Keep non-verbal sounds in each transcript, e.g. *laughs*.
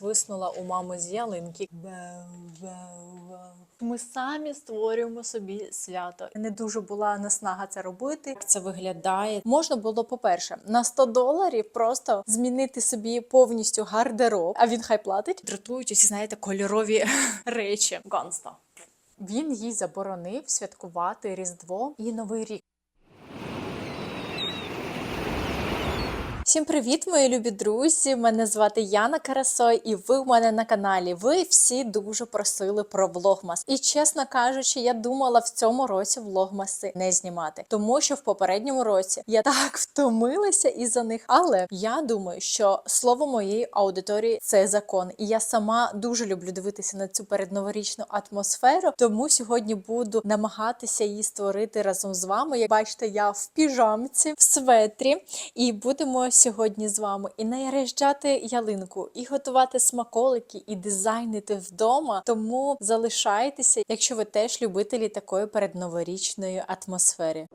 Виснула у мами з ялинки. Ми самі створюємо собі свято. Не дуже була наснага це робити. Як це виглядає? Можна було, по-перше, на 100 доларів просто змінити собі повністю гардероб, а він хай платить. Дратують усі, знаєте, кольорові *laughs* речі. Ганста. Він їй заборонив святкувати Різдво і Новий рік. Всім привіт, мої любі друзі! Мене звати Яна Карасой, і ви в мене на каналі. Ви всі дуже просили про влогмас. І чесно кажучи, я думала в цьому році влогмаси не знімати, тому що в попередньому році я так втомилася із-за них. Але я думаю, що слово моєї аудиторії це закон, і я сама дуже люблю дивитися на цю передноворічну атмосферу. Тому сьогодні буду намагатися її створити разом з вами. Як бачите, я в піжамці, в светрі, і будемо сьогодні з вами і наряжджати ялинку, і готувати смаколики, і дизайнити вдома. Тому залишайтеся, якщо ви теж любителі такої передноворічної атмосфери.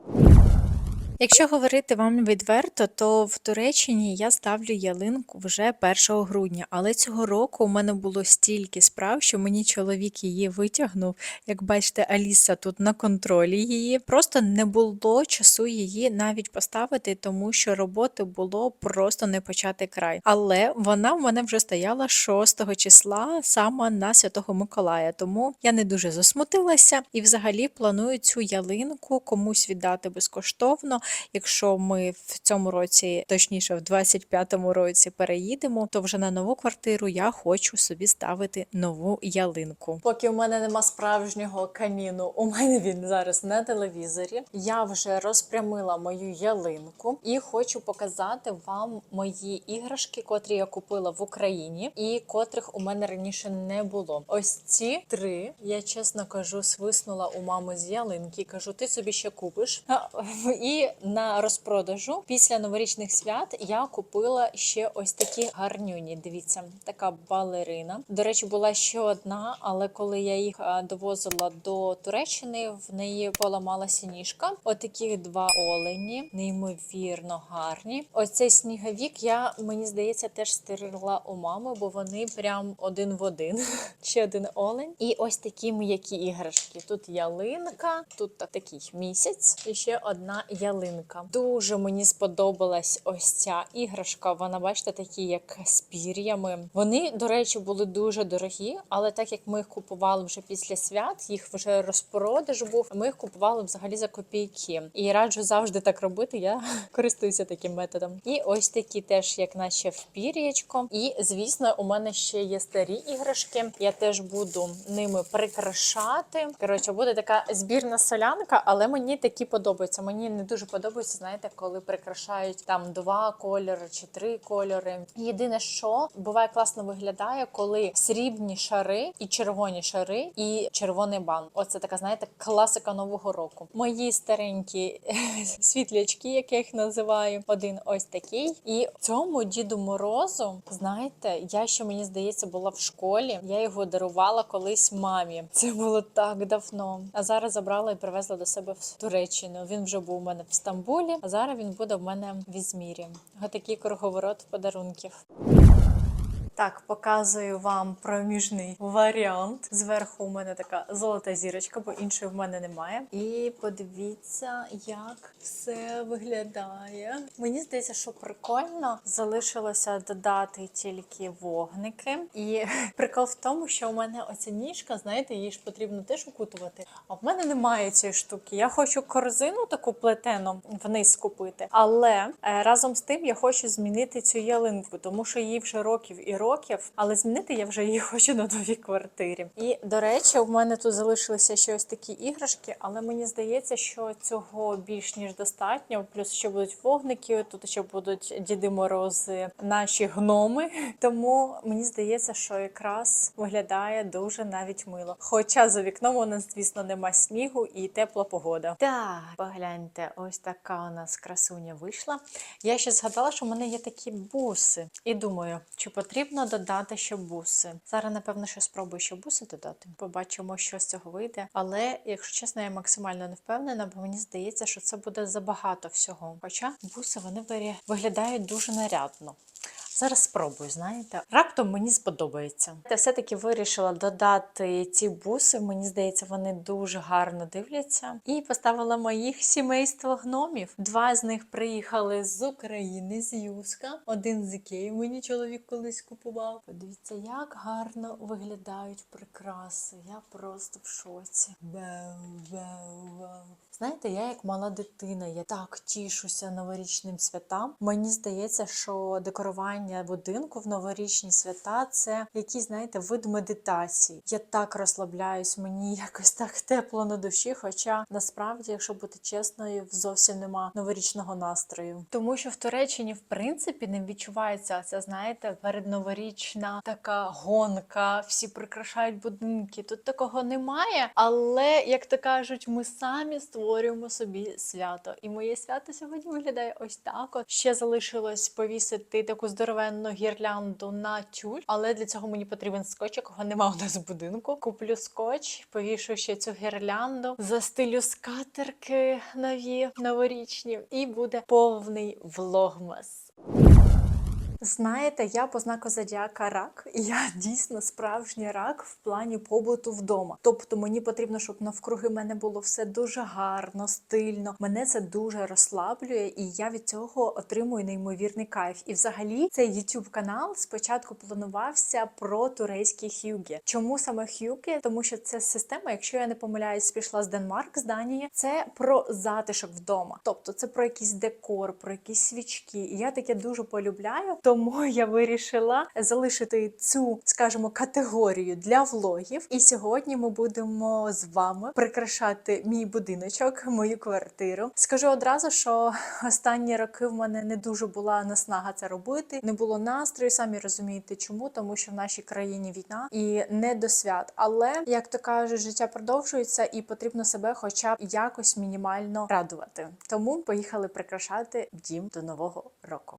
Якщо говорити вам відверто, то в Туреччині я ставлю ялинку вже 1 грудня, але цього року у мене було стільки справ, що мені чоловік її витягнув. Як бачите, Аліса тут на контролі її. Просто не було часу її навіть поставити, тому що роботи було просто не почати край. Але вона в мене вже стояла 6 числа саме на Святого Миколая, тому я не дуже засмутилася і взагалі планую цю ялинку комусь віддати безкоштовно. Якщо ми в цьому році, точніше, в 25-му році переїдемо, то вже на нову квартиру я хочу собі ставити нову ялинку. Поки у мене нема справжнього каміну, у мене він зараз на телевізорі. Я вже розпрямила мою ялинку і хочу показати вам мої іграшки, котрі я купила в Україні, і котрих у мене раніше не було. Ось ці три я чесно кажу, свиснула у мами з ялинки. Кажу, ти собі ще купиш. *laughs* І на розпродажу після новорічних свят я купила ще ось такі гарнюні. Дивіться, така балерина. До речі, була ще одна, але коли я їх довозила до Туреччини, в неї поламалася ніжка. Отакі два олені, неймовірно гарні. Ось цей сніговік я мені здається теж стирила у мами, бо вони прям один в один. *laughs* Ще один олень. І ось такі м'які іграшки. Тут ялинка, тут такий місяць, і ще одна ялинка. Дуже мені сподобалась ось ця іграшка. Вона, бачите, такі, як з пір'ями. Вони, до речі, були дуже дорогі, але так як ми їх купували вже після свят, їх вже розпродаж був. Ми їх купували взагалі за копійки. І раджу завжди так робити. Я *laughs* користуюся таким методом. І ось такі теж, як наче в пір'ячко. І звісно, у мене ще є старі іграшки. Я теж буду ними прикрашати. Коротше, буде така збірна солянка, але мені такі подобаються. Мені не дуже подобається, знаєте, коли прикрашають там два кольори чи три кольори. Єдине, що буває класно виглядає, коли срібні шари і червоні шари, і червоний бант. Оце така, знаєте, класика нового року. Мої старенькі *laughs* світлячки, як я їх називаю, один ось такий. І цьому діду морозу, знаєте, я ще мені здається була в школі. Я його дарувала колись мамі. Це було так давно. А зараз забрала і привезла до себе в Туреччину. Він вже був у мене в Стамбулі, а зараз він буде в мене в Ізмірі. Отакий круговорот подарунків. Так, показую вам проміжний варіант. Зверху у мене така золота зірочка, бо іншої в мене немає. І подивіться, як все виглядає. Мені здається, що прикольно залишилося додати тільки вогники. І *laughs* прикол в тому, що у мене оця ніжка, знаєте, її ж потрібно теж укутувати. А в мене немає цієї штуки. Я хочу корзину таку плетену вниз купити. Але е, разом з тим я хочу змінити цю ялинку, тому що їй вже років і років, але змінити я вже її *laughs* хочу на новій квартирі. І до речі, у мене тут залишилися ще ось такі іграшки, але мені здається, що цього більш ніж достатньо. Плюс ще будуть вогники, тут ще будуть діди морози, наші гноми. *laughs* Тому мені здається, що якраз виглядає дуже навіть мило. Хоча за вікном у нас, звісно, нема снігу і тепла погода. Так, погляньте, ось така у нас красуня вийшла. Я ще згадала, що в мене є такі буси, і думаю, чи потрібно додати ще буси. Зараз, напевно, що спробую ще буси додати. Побачимо, що з цього вийде. Але, якщо чесно, я максимально не впевнена, бо мені здається, що це буде забагато всього. Хоча буси вони виглядають дуже нарядно. Зараз спробую, знаєте. Раптом мені сподобається. Я все-таки вирішила додати ці буси. Мені здається, вони дуже гарно дивляться. І поставила моїх сімейство гномів. Два з них приїхали з України, з Юска. Один з Ікеї мені чоловік колись купував. Подивіться, як гарно виглядають прикраси. Я просто в шоці. Вау. Знаєте, я як мала дитина, я так тішуся новорічним святам. Мені здається, що декорування будинку в новорічні свята це якийсь, знаєте, вид медитації. Я так розслабляюсь, мені якось так тепло на душі. Хоча насправді, якщо бути чесною, зовсім нема новорічного настрою. Тому що в Туреччині, в принципі, не відчувається ця, знаєте, передноворічна така гонка, всі прикрашають будинки. Тут такого немає. Але як то кажуть, ми самі створюємо собі свято. І моє свято сьогодні виглядає ось так. От ще залишилось повісити таку здоровенну гірлянду на тюль, але для цього мені потрібен скотч, якого нема у нас в будинку. Куплю скотч, повішу ще цю гірлянду, застилю скатерки нові новорічні, і буде повний влогмас. Знаєте, я по знаку зодіака рак, і я дійсно справжній рак в плані побуту вдома. Тобто мені потрібно, щоб навкруги мене було все дуже гарно, стильно. Мене це дуже розслаблює, і я від цього отримую неймовірний кайф. І взагалі цей YouTube канал спочатку планувався про турецькі хюгі. Чому саме хюгі? Тому що це система, якщо я не помиляюсь, пішла з Денмарк, з Данії. Це про затишок вдома. Тобто це про якийсь декор, про якісь свічки. І я таке дуже полюбляю. Тому я вирішила залишити цю, скажімо, категорію для влогів. І сьогодні ми будемо з вами прикрашати мій будиночок, мою квартиру. Скажу одразу, що останні роки в мене не дуже була наснага це робити, не було настрою. Самі розумієте, чому тому, що в нашій країні війна і не до свят. Але як то кажуть, життя продовжується і потрібно себе, хоча б якось мінімально радувати. Тому поїхали прикрашати дім до нового року.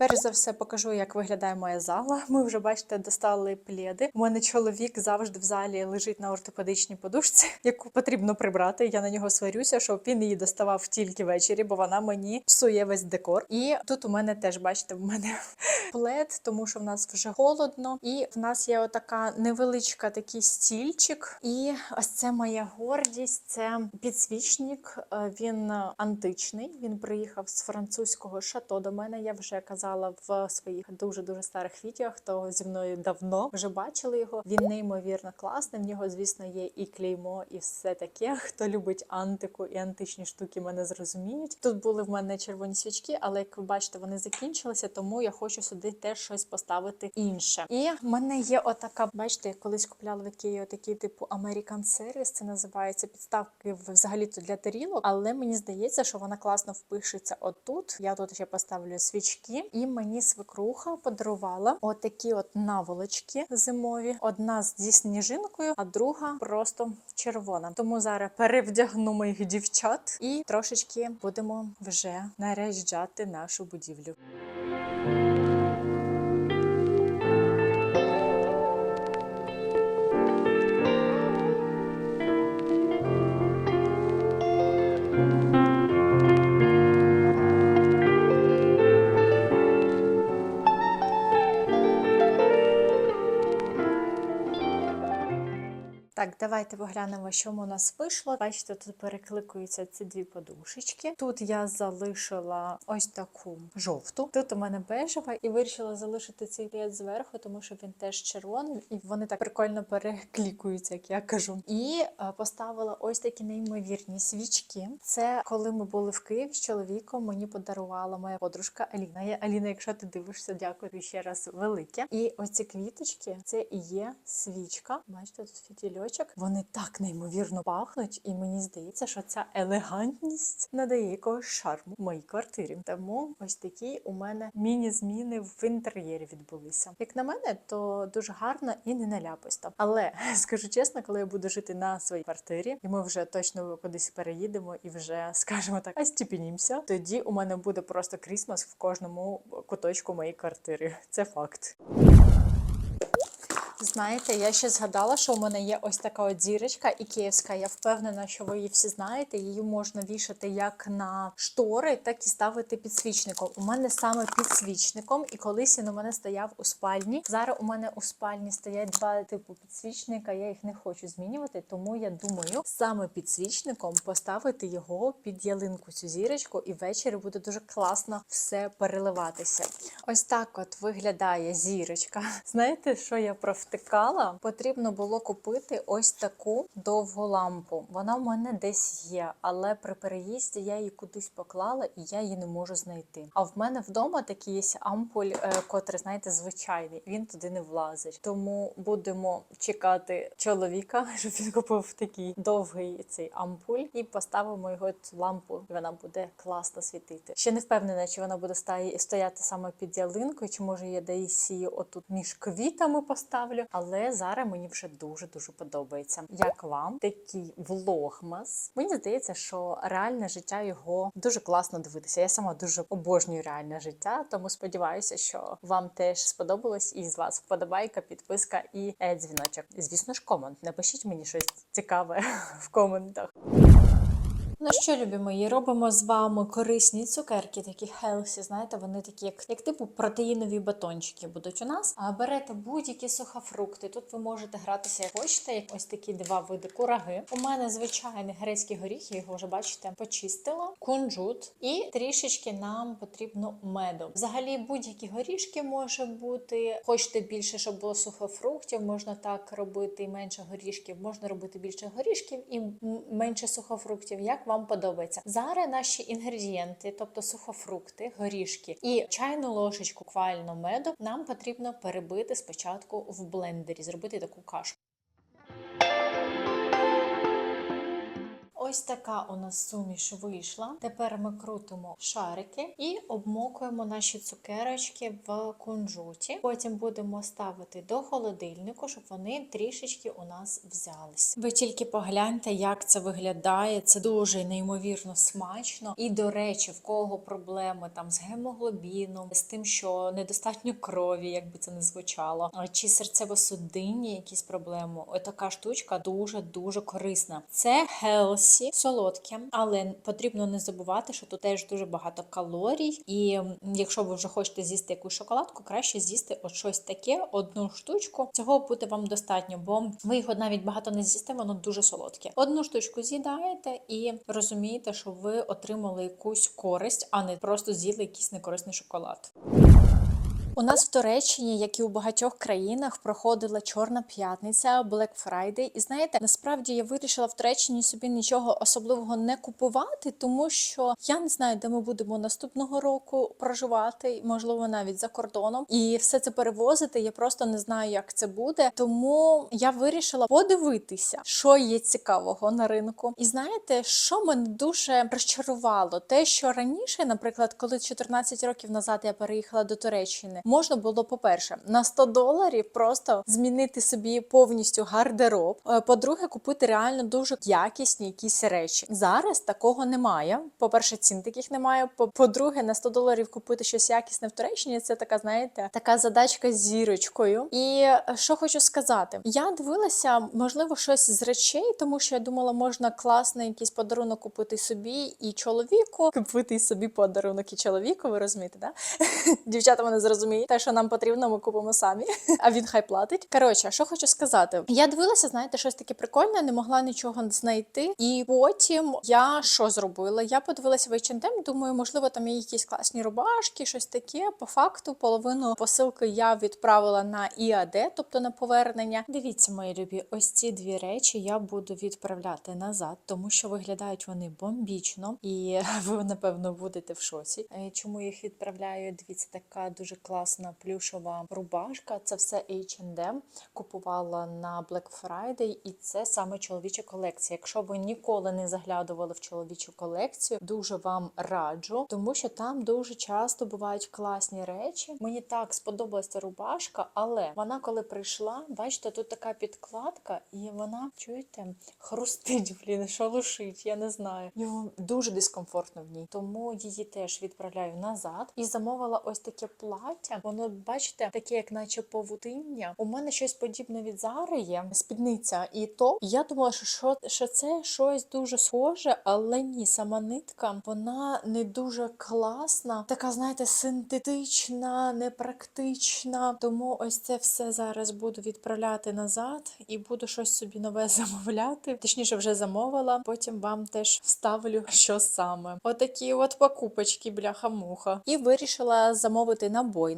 Перш за все покажу, як виглядає моя зала. *laughs* Ми вже бачите, достали пледи. У мене чоловік завжди в залі лежить на ортопедичній подушці, *laughs* яку потрібно прибрати. Я на нього сварюся, щоб він її доставав тільки ввечері, бо вона мені псує весь декор. І тут у мене теж бачите, в мене *laughs* плед, тому що в нас вже холодно. І в нас є отака невеличка такий стільчик. І ось це моя гордість. Це підсвічник. Е, Він античний. Він приїхав з французького шато до мене. Я вже казала в своїх дуже дуже старих відео. Хто зі мною давно вже бачили його. Він неймовірно класний. В нього, звісно, є і клеймо, і все таке. Хто любить антику і античні штуки, мене зрозуміють. Тут були в мене червоні свічки, але як ви бачите, вони закінчилися, тому я хочу сюди теж щось поставити інше. І в мене є отака, бачите, я колись купляла Ікеї отакі типу American Series, це називається підставки взагалі то для тарілок, але мені здається, що вона класно впишеться отут. Я тут ще поставлю свічки, і мені свекруха подарувала отакі от наволочки зимові. Одна зі сніжинкою, а друга просто червона. Тому зараз перевдягну моїх дівчат і трошечки будемо вже наряджати нашу будівлю. Давайте поглянемо, що у нас вийшло. Бачите, тут перекликуються ці дві подушечки. Тут я залишила ось таку жовту. Тут у мене бежева, і вирішила залишити цей плед зверху, тому що він теж червоний, і вони так прикольно переклікуються, як я кажу. І е, поставила ось такі неймовірні свічки. Це коли ми були в Києві з чоловіком. Мені подарувала моя подружка Аліна. Я- Аліна, якщо ти дивишся, дякую ще раз велике. І оці квіточки це і є свічка. Бачите, тут фітільочок. Вони так неймовірно пахнуть, і мені здається, що ця елегантність надає якогось шарму моїй квартирі. Тому ось такі у мене міні-зміни в інтер'єрі відбулися. Як на мене, то дуже гарно і не наляписто. Але *laughs* скажу чесно, коли я буду жити на своїй квартирі, і ми вже точно кудись переїдемо і вже скажімо так, остепенімося, тоді у мене буде просто крісмас в кожному куточку моєї квартири. Це факт. Знаєте, я ще згадала, що у мене є ось така от зірочка ікеївська. Я впевнена, що ви її всі знаєте. Її можна вішати як на штори, так і ставити підсвічником. У мене саме підсвічником, і колись він у мене стояв у спальні. Зараз у мене у спальні стоять два типу підсвічника. Я їх не хочу змінювати, тому я думаю, саме підсвічником поставити його під ялинку цю зірочку, і ввечері буде дуже класно все переливатися. Ось так от виглядає зірочка. Знаєте, що я провтикала? Потрібно було купити ось таку довгу лампу. Вона в мене десь є, але при переїзді я її кудись поклала і я її не можу знайти. А в мене вдома такий є ампуль, е, котрий, знаєте, звичайний. Він туди не влазить. Тому будемо чекати чоловіка, *laughs* щоб він купив такий довгий цей ампуль, і поставимо його цю лампу, і вона буде класно світити. Ще не впевнена, чи вона буде стояти саме під ялинкою, чи може я десь її отут між квітами поставлю. Але зараз мені вже дуже дуже подобається. Як вам такий влогмас? Мені здається, що реальне життя його дуже класно дивитися. Я сама дуже обожнюю реальне життя, тому сподіваюся, що вам теж сподобалось і з вас вподобайка, підписка і е, дзвіночок. Звісно ж, комент. Напишіть мені щось цікаве *laughs* в коментах. Ну що, любі мої, робимо з вами корисні цукерки, такі хелсі, знаєте, вони такі, як, як типу протеїнові батончики будуть у нас. А берете будь-які сухофрукти. Тут ви можете гратися як хочете, як ось такі два види кураги. У мене звичайний грецький горіх, я його вже бачите, почистила, кунжут і трішечки нам потрібно меду. Взагалі, будь-які горішки може бути. Хочете більше, щоб було сухофруктів, можна так робити і менше горішків, можна робити більше горішків і менше сухофруктів. Як вам подобається? Зараз наші інгредієнти, тобто сухофрукти, горішки і чайну ложечку квальну меду, нам потрібно перебити спочатку в блендері, зробити таку кашу. Ось така у нас суміш вийшла. Тепер ми крутимо шарики і обмокуємо наші цукерочки в кунжуті. Потім будемо ставити до холодильнику, щоб вони трішечки у нас взялись. Ви тільки погляньте, як це виглядає. Це дуже неймовірно смачно. І до речі, в кого проблеми там з гемоглобіном, з тим, що недостатньо крові, як би це не звучало, чи серцево-судинні якісь проблеми. Отака штучка дуже дуже корисна. Це хелсі, солодке, але потрібно не забувати, що тут теж дуже багато калорій. І якщо ви вже хочете з'їсти якусь шоколадку, краще з'їсти от щось таке, одну штучку. Цього буде вам достатньо, бо ви його навіть багато не з'їсте, воно дуже солодке. Одну штучку з'їдаєте і розумієте, що ви отримали якусь користь, а не просто з'їли якийсь некорисний шоколад. У нас в Туреччині, як і у багатьох країнах, проходила Чорна п'ятниця, Black Friday. І знаєте, насправді я вирішила в Туреччині собі нічого особливого не купувати, тому що я не знаю, де ми будемо наступного року проживати, можливо, навіть за кордоном, і все це перевозити. Я просто не знаю, як це буде. Тому я вирішила подивитися, що є цікавого на ринку. І знаєте, що мене дуже розчарувало? Те, що раніше, наприклад, коли 14 років назад я переїхала до Туреччини, можна було, по-перше, на 100 доларів просто змінити собі повністю гардероб. Е, По-друге, купити реально дуже якісні якісь речі. Зараз такого немає. По-перше, цін таких немає. По- По-друге, на 100 доларів купити щось якісне в Туреччині. Це така, знаєте, така задачка з зірочкою. І е, що хочу сказати, я дивилася, можливо, щось з речей, тому що я думала, можна класний якийсь подарунок купити собі і чоловіку, купити собі подарунок і чоловіку. Ви розумієте, да? *laughs* Дівчата мене зрозуміють. Те, що нам потрібно, ми купимо самі, *laughs* а він хай платить. Коротше, що хочу сказати, я дивилася, знаєте, щось таке прикольне, не могла нічого знайти. І потім я що зробила? Я подивилася в H&M, думаю, можливо, там є якісь класні рубашки, щось таке. По факту, половину посилки я відправила на ІАД, тобто на повернення. Дивіться, мої любі, ось ці дві речі я буду відправляти назад, тому що виглядають вони бомбічно, і *laughs* ви напевно будете в шоці. Е, Чому їх відправляю? Дивіться, така дуже класна плюшова рубашка. Це все H&M. Купувала на Black Friday, і це саме чоловіча колекція. Якщо ви ніколи не заглядували в чоловічу колекцію, дуже вам раджу, тому що там дуже часто бувають класні речі. Мені так сподобалася рубашка, але вона, коли прийшла, бачите, тут така підкладка, і вона чуєте, хрустить, блін, шалушить, я не знаю. Його дуже дискомфортно в ній. Тому її теж відправляю назад. І замовила ось таке плаття. Плаття. Воно, бачите, таке, як наче павутиння. У мене щось подібне від Зари є, спідниця і то. Я думала, що, що, це щось дуже схоже, але ні, сама нитка, вона не дуже класна. Така, знаєте, синтетична, непрактична. Тому ось це все зараз буду відправляти назад і буду щось собі нове *laughs* замовляти. Точніше, вже замовила. Потім вам теж вставлю, що саме. Отакі от покупочки, бляха-муха. І вирішила замовити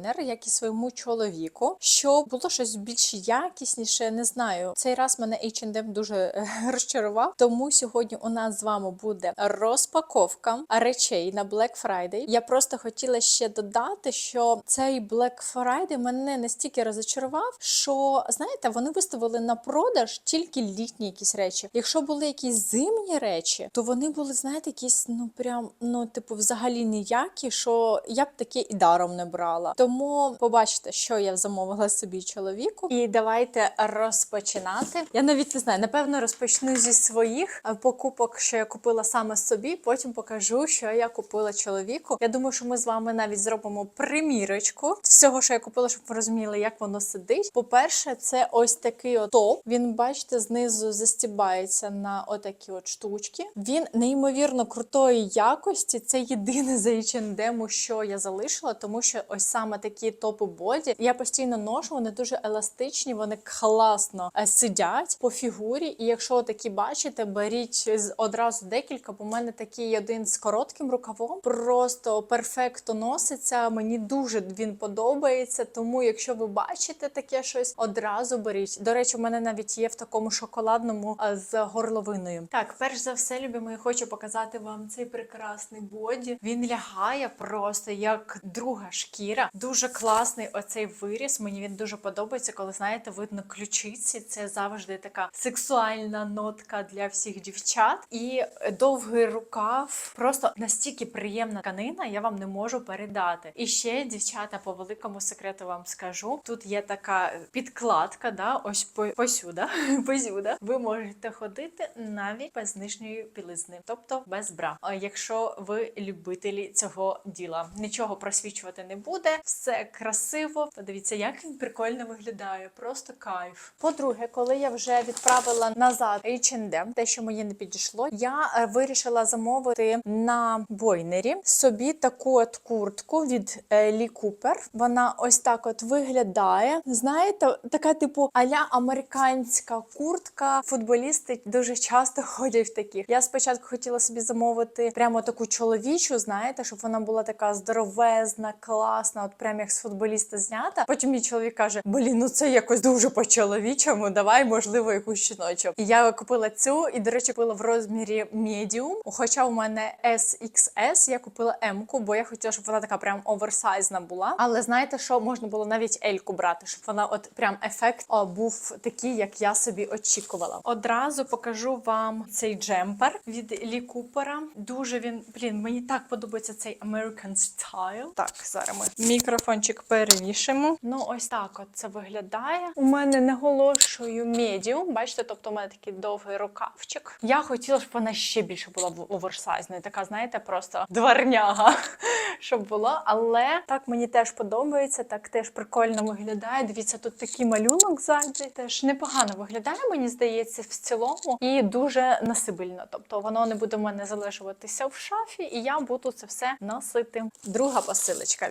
набойнер, як і своєму чоловіку, щоб було щось більш якісніше. Не знаю. Цей раз мене H&M дуже е, *laughs* розчарував. Тому сьогодні у нас з вами буде розпаковка речей на Black Friday. Я просто хотіла ще додати, що цей Black Friday мене настільки розчарував, що знаєте, вони виставили на продаж тільки літні якісь речі. Якщо були якісь зимні речі, то вони були, знаєте, якісь ну прям ну, типу, взагалі ніякі, що я б таке і даром не брала. Тому побачите, що я замовила собі чоловіку. І давайте розпочинати. Я навіть не знаю, напевно, розпочну зі своїх покупок, що я купила саме собі. Потім покажу, що я купила чоловіку. Я думаю, що ми з вами навіть зробимо примірочку всього, що я купила, щоб ви розуміли, як воно сидить. По-перше, це ось такий от топ. Він, бачите, знизу застібається на отакі от штучки. Він неймовірно крутої якості. Це єдине за H&M, що я залишила, тому що ось саме такі топи боді. Я постійно ношу, вони дуже еластичні, вони класно е, сидять по фігурі. І якщо такі бачите, беріть одразу декілька, бо в мене такий один з коротким рукавом. Просто перфекто носиться. Мені дуже він подобається. Тому, якщо ви бачите таке щось, одразу беріть. До речі, у мене навіть є в такому шоколадному з горловиною. Так, перш за все, любі мої, хочу показати вам цей прекрасний боді. Він лягає просто як друга шкіра. Дуже класний оцей виріс. Мені він дуже подобається, коли знаєте, видно ключиці. Це завжди така сексуальна нотка для всіх дівчат. І довгий рукав, просто настільки приємна тканина, я вам не можу передати. І ще, дівчата, по великому секрету вам скажу: тут є така підкладка, да, ось по- посюда, *laughs* посюда. Ви можете ходити навіть без нижньої білизни, тобто без бра. Якщо ви любителі цього діла, нічого просвічувати не буде, все красиво. Подивіться, як він прикольно виглядає. Просто кайф. По-друге, коли я вже відправила назад H&M, те, що мені не підійшло, я е, вирішила замовити на бойнері собі таку от куртку від е, Лі Купер. Вона ось так от виглядає. Знаєте, така типу аля американська куртка. Футболісти дуже часто *laughs* ходять в таких. Я спочатку хотіла собі замовити прямо таку чоловічу, знаєте, щоб вона була така здоровезна, класна, от прям як з футболіста знята. Потім мій чоловік каже: Блін, ну це якось дуже по-чоловічому. Давай, можливо, якусь жіночу. І я купила цю, і, до речі, купила в розмірі medium. Хоча у мене SXS, я купила М-ку, бо я хотіла, щоб вона така прям оверсайзна була. Але знаєте, що можна було навіть L-ку брати, щоб вона, от прям ефект о, був такий, як я собі очікувала. Одразу покажу вам цей джемпер від Лі Купера. Дуже він, блін, мені так подобається цей American style. Так, зараз ми мікрофончик перевішимо. Ну, ось так от це виглядає. У мене наголошую медіум. Бачите, тобто у мене такий довгий рукавчик. Я хотіла, щоб вона ще більше була оверсайзною. Така, знаєте, просто дворняга, *laughs* щоб було. Але так мені теж подобається, так теж прикольно виглядає. Дивіться, тут такий малюнок ззаді. Теж непогано виглядає, мені здається, в цілому, і дуже насибельно. Тобто воно не буде в мене залишуватися в шафі, і я буду це все носити. Друга посилочка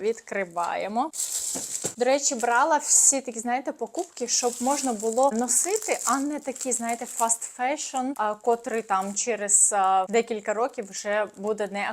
відкриваємо. До речі, брала всі такі, знаєте, покупки, щоб можна було носити, а не такі, знаєте, фаст фешн, котрий там через декілька років вже буде не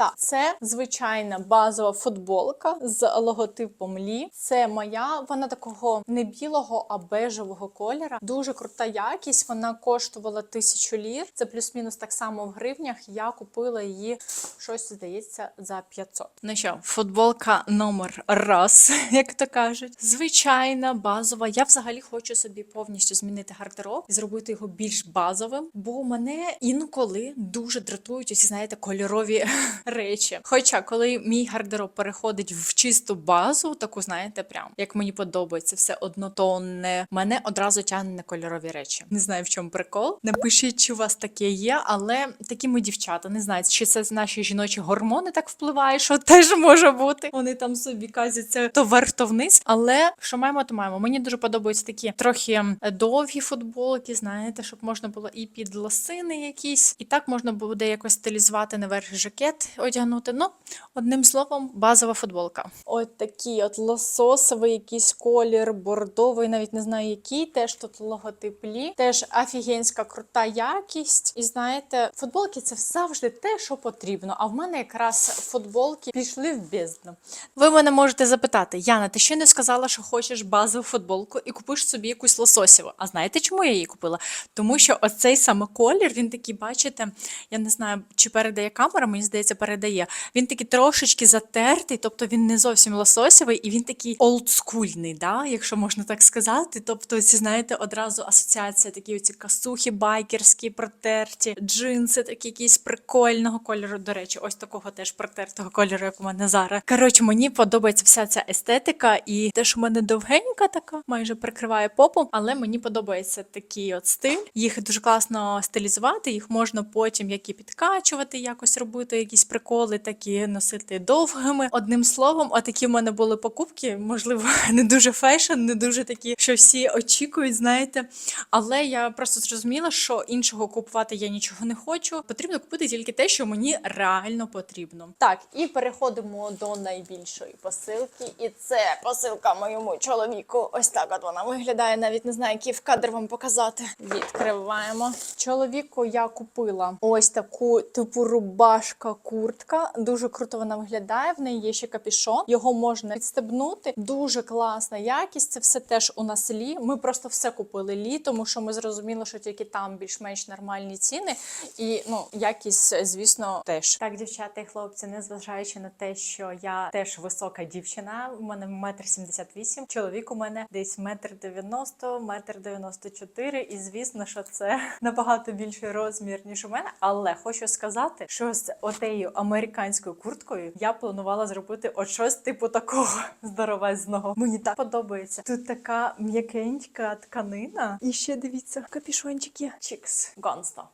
Так, це звичайна базова футболка з логотипом Лі. Це моя, вона такого не білого, а бежевого кольора. Дуже крута якість. Вона коштувала тисячу лір. Це плюс-мінус так само в гривнях. Я купила її щось, здається, за 500. Ну що, футболка номер раз, *laughs* як то кажуть. Звичайна, базова. Я взагалі хочу собі повністю змінити гардероб і зробити його більш базовим, бо мене інколи дуже дратують усі, знаєте, кольорові речі. Хоча, коли мій гардероб переходить в чисту базу, таку знаєте, прям як мені подобається, все однотонне, мене одразу тягне на кольорові речі. Не знаю в чому прикол. Напишіть, чи у вас таке є, але такі ми дівчата не знаю, чи це наші жіночі гормони так впливає, що теж може бути. Вони там собі казяться то вверх, то вниз. Але що маємо, то маємо. Мені дуже подобаються такі трохи довгі футболки, знаєте, щоб можна було і під лосини якісь, і так можна буде якось стилізувати наверх жакет, одягнути. Ну, одним словом, базова футболка. От такий от лососовий якийсь колір, бордовий, навіть не знаю який. Теж тут логотип Лі. Теж офігенська крута якість. І знаєте, футболки це завжди те, що потрібно. А в мене якраз футболки пішли в бездну. Ви мене можете запитати, Яна, ти ще не сказала, що хочеш базову футболку і купиш собі якусь лососєву. А знаєте, чому я її купила? Тому що оцей саме колір, він такий, бачите, я не знаю, чи передає камера, мені здається, передає. Він такий трошечки затертий, тобто він не зовсім лососєвий, і він такий олдскульний, да? якщо можна так сказати. Тобто, ці, знаєте, одразу асоціація, такі оці касухи байкерські, протерті, джинси, такі якісь прикольного кольору. До речі, ось такого теж протертого кольору, як у мене зараз. Коротше, мені подобається вся ця естетика, і те, що в мене довгенька така, майже прикриває попу, але мені подобається такий от стиль. Їх дуже класно стилізувати, їх можна потім як і підкачувати, якось робити якісь приколи, так і носити довгими. Одним словом, отакі в мене були покупки, можливо, *laughs* не дуже фешн, не дуже такі, що всі очікують, знаєте. Але я просто зрозуміла, що іншого купувати я нічого не хочу. Потрібно купити тільки те, що мені реально потрібно. Так, і переходимо до найбільшої посилки. І це посилка моєму чоловіку. Ось так от вона виглядає. Навіть не знаю, який в кадр вам показати. Відкриваємо. Чоловіку я купила ось таку типу рубашка, куртка. Дуже круто вона виглядає. В неї є ще капішон. Його можна відстебнути. Дуже класна якість. Це все теж у нас лі. Ми просто все купили лі, тому що ми зрозуміли, що тільки там більш-менш нормальні ціни. І ну якість, звісно, теж так, дівчата і хлопці, незважаючи на те, що я теж висока дівчина. У мене метр сімдесят вісім. Чоловік у мене десь метр дев'яносто, метр дев'яносто чотири. І звісно, що це *laughs* набагато більший розмір ніж у мене. Але хочу сказати, що з отею американською курткою я планувала зробити от щось типу такого *laughs* здоровезного. Мені так подобається. Тут така м'якенька тканина. І ще дивіться, капішончики. Чікс. Гонсто.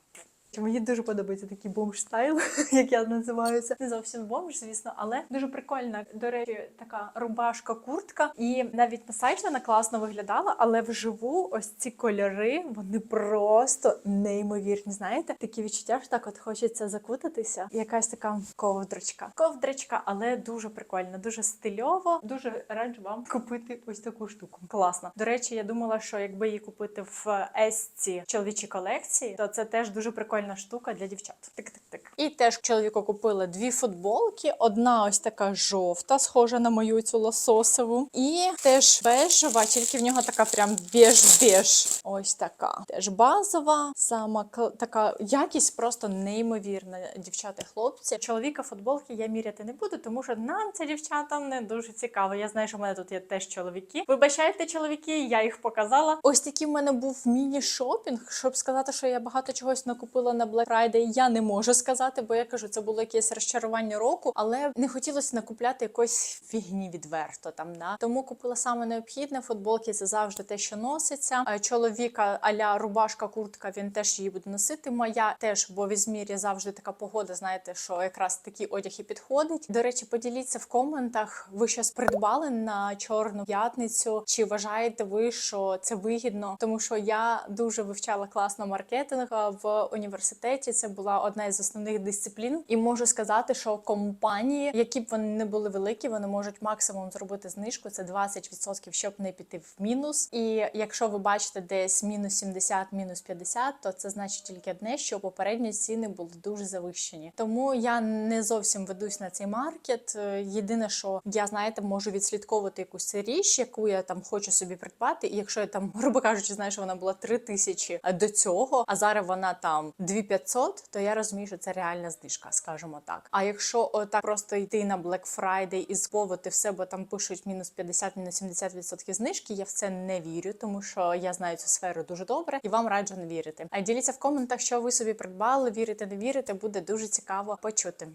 Мені дуже подобається такий бомж стайл, *laughs* як я називаю це. Не зовсім бомж, звісно, але дуже прикольна. До речі, така рубашка, куртка. І навіть на сайті вона класно виглядала, але вживу ось ці кольори вони просто неймовірні. Знаєте, такі відчуття що так, от хочеться закутатися. Якась така ковдрочка. Ковдрочка, але дуже прикольна, дуже стильово. Дуже раджу вам купити ось таку штуку. Класно. До речі, я думала, що якби її купити в Есці чоловічій колекції, то це теж дуже прикольна штука для дівчат. Тик-тик-тик. І теж чоловіку купили дві футболки. Одна ось така жовта, схожа на мою цю лососову. І теж бежева, тільки в нього така прям біж-біж. Ось така. Теж базова, сама така якість просто неймовірна, Дівчата, хлопці. Чоловіка футболки я міряти не буду, тому що нам це дівчатам не дуже цікаво. Я знаю, що в мене тут є теж чоловіки. Вибачайте, чоловіки, я їх показала. Ось такий в мене був міні-шопінг. Щоб сказати, що я багато чогось накупила на Black Friday, я не можу сказати, бо я кажу, це було якесь розчарування року, але не хотілося накупляти якоїсь фігні відверто там. Да? Тому купила саме необхідне. Футболки це завжди те, що носиться. Е, Чоловіка аля рубашка, куртка, він теж її буде носити. Моя теж, бо в Ізмірі завжди така погода. Знаєте, що якраз такий одяг і підходить. До речі, поділіться в коментах. Ви щось придбали на чорну п'ятницю? Чи вважаєте ви, що це вигідно? Тому що я дуже вивчала класно маркетинг в університеті. Це була одна із основних дисциплін, і можу сказати, що компанії, які б вони не були великі, вони можуть максимум зробити знижку. Це 20%, щоб не піти в мінус. І якщо ви бачите десь мінус 70, мінус 50, то це значить тільки одне, що попередні ціни були дуже завищені. Тому я не зовсім ведусь на цей маркет. Е, Єдине, що я знаєте, можу відслідковувати якусь річ, яку я там хочу собі придбати. І якщо я там, *laughs* грубо кажучи, знаю, що вона була 3 тисячі до цього, а зараз вона там 2500, то я розумію, що це реальна знижка, скажімо так. А якщо отак просто йти на Black Friday і сповити все, бо там пишуть мінус 50, мінус 70% знижки, я в це не вірю, тому що я знаю цю сферу дуже добре і вам раджу не вірити. А діліться в коментах, що ви собі придбали, вірите, не вірите, буде дуже цікаво почути.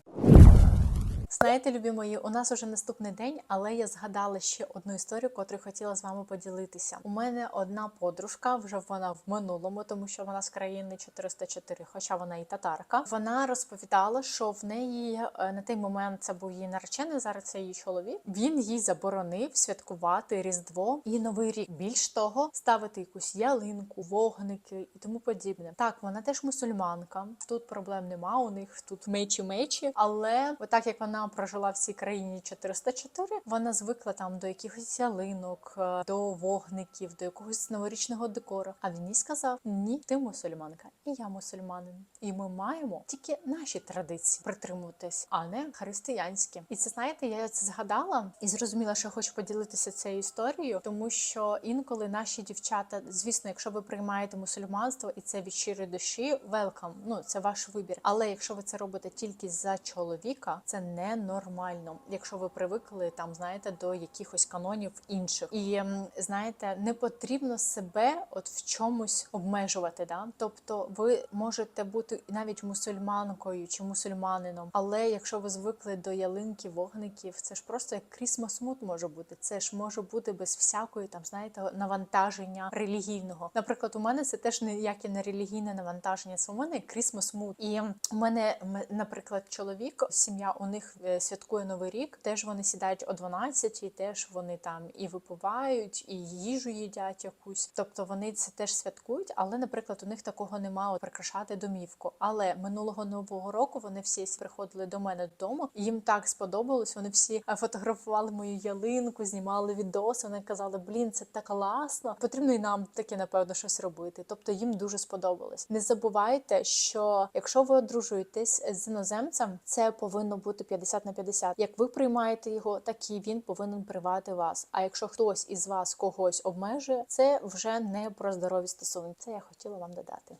Знаєте, любі мої, у нас уже наступний день, але я згадала ще одну історію, котру хотіла з вами поділитися. У мене одна подружка, вже вона в минулому, тому що вона з країни 404, хоча вона і татарка. Вона розповідала, що в неї е, на той момент це був її наречений, зараз це її чоловік. Він їй заборонив святкувати Різдво і Новий рік. Більш того, ставити якусь ялинку, вогники і тому подібне. Так, вона теж мусульманка. Тут проблем нема. У них тут мечі-мечі. Але отак як вона прожила в цій країні 404, вона звикла там до якихось ялинок, е, до вогників, до якогось новорічного декору. А він їй сказав: Ні, ти мусульманка, і я мусульманин. І ми маємо тільки наші традиції притримуватись, а не християнські. І це знаєте, я це згадала і зрозуміла, що хочу поділитися цією історією, тому що інколи наші дівчата, звісно, якщо ви приймаєте мусульманство і це від щирої душі, велкам. Ну це ваш вибір. Але якщо ви це робите тільки за чоловіка, це ненормально. Якщо ви привикли там, знаєте, до якихось канонів інших, і знаєте, не потрібно себе от в чомусь обмежувати. Да? Тобто, ви можете бути навіть мусульманкою чи мусульманином, але якщо ви звикли до ялинки, вогників, це ж просто як крісмас мут може бути. Це ж може бути без всякої там, знаєте, навантаження релігійного. Наприклад, у мене це теж ніяке не релігійне навантаження. Це у мене крісмас мут. І у мене, наприклад, чоловік, сім'я у них святкує новий рік. Теж вони сідають о 12, і теж вони там і випивають, і їжу їдять якусь. Тобто вони це теж святкують, але, наприклад, у них такого немає прикрашати домівку. Але минулого нового року вони всі приходили до мене додому. і Їм так сподобалось. Вони всі е, фотографували мою ялинку, знімали відоси. Вони казали, блін, це так класно. Потрібно і нам таке, напевно, щось робити. Тобто їм дуже сподобалось. Не забувайте, що якщо ви одружуєтесь з іноземцем, це повинно бути 50 на 50. Як ви приймаєте його, так і він повинен приймати вас. А якщо хтось із вас когось обмежує, це вже не про здорові стосунки. Це я хотіла вам додати.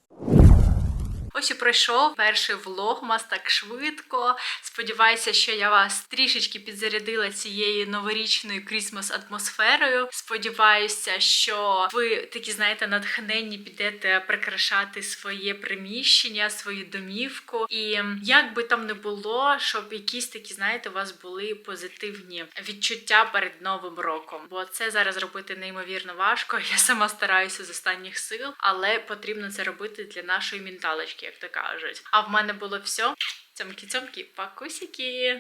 Ось і пройшов перший влогмас так швидко. Сподіваюся, що я вас трішечки підзарядила цією новорічною крісмас атмосферою. Сподіваюся, що ви такі, знаєте, натхненні підете прикрашати своє приміщення, свою домівку. І як би там не було, щоб якісь такі, знаєте, у вас були позитивні відчуття перед новим роком. Бо це зараз робити неймовірно важко. *laughs* Я сама стараюся з останніх сил, але потрібно це робити для нашої менталочки, як то кажуть. А в мене було все. Цьомкі-цьомкі, пакусіки!